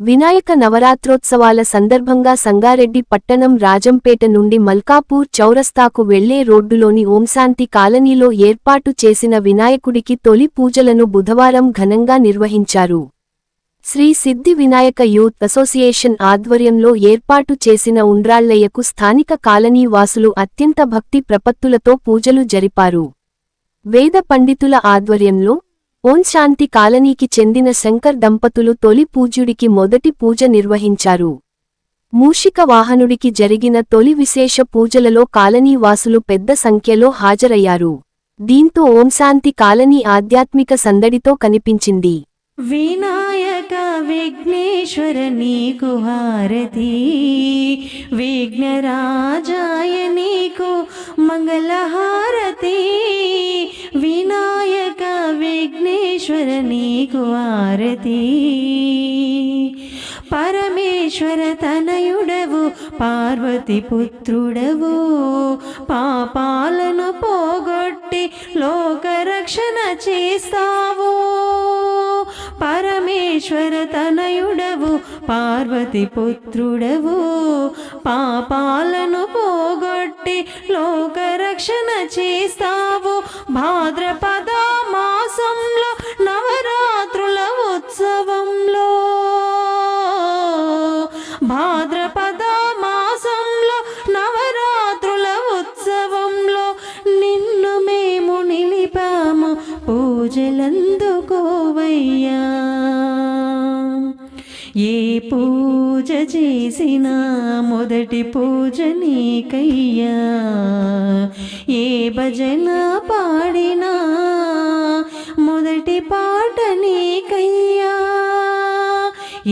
వినాయక నవరాత్రోత్సవాల సందర్భంగా సంగారెడ్డి పట్టణం రాజంపేట నుండి మల్కాపూర్ చౌరస్తాకు వెళ్ళే రోడ్డులోని ఓంశాంతి కాలనీలో ఏర్పాటు చేసిన వినాయకుడికి తొలి పూజలను బుధవారం ఘనంగా నిర్వహించారు. శ్రీ సిద్ధి వినాయక యూత్ అసోసియేషన్ ఆధ్వర్యంలో ఏర్పాటు చేసిన ఉండ్రాళ్ళయ్యకు స్థానిక కాలనీ వాసులు అత్యంత భక్తి ప్రపత్తులతో పూజలు జరిపారు. వేద పండితుల ఆధ్వర్యంలో ఓం శాంతి కాలనీకి చెందిన శంకర్ దంపతులు తొలి పూజ్యుడికి మొదటి పూజ నిర్వహించారు. మూషిక వాహనుడికి జరిగిన తొలి విశేష పూజలలో కాలనీ వాసులు పెద్ద సంఖ్యలో హాజరయ్యారు. దీంతో ఓం శాంతి కాలనీ ఆధ్యాత్మిక సందడితో కనిపించింది. వినాయక విఘ్నేశ్వర నీకు హారతి విఘ్నరాజాయ నీకు మంగళహారతి. పరమేశ్వర నీకు ఆరతి. పరమేశ్వర తనయుడవు పార్వతి పుత్రుడవు. పాపాలను పోగొట్టి లోకరక్షణ చేస్తావు. పరమేశ్వర తనయుడవు పార్వతి పుత్రుడవు. పాపాలను పోగొట్టి లోకరక్షణ చేస్తావు. భాద్రపద భాద్రపద మాసంలో నవరాత్రుల ఉత్సవంలో నిన్ను మేము నిలిపాము పూజలందుకోవయ్యా ఏ పూజ చేసినా మొదటి పూజ నీకయ్యా. ఏ భజన పాడినా మొదటి పాట నీకయ్యా.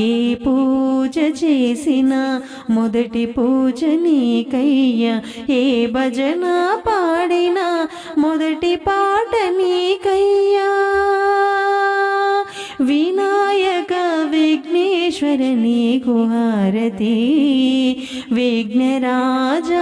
ఏ పూజ చేసినా మొదటి పూజ నీకయ్యా. ఏ భజన పాడినా మొదటి పాట నీకయ్యా. వినాయక విఘ్నేశ్వర నీకు హారతి. విఘ్నరాజ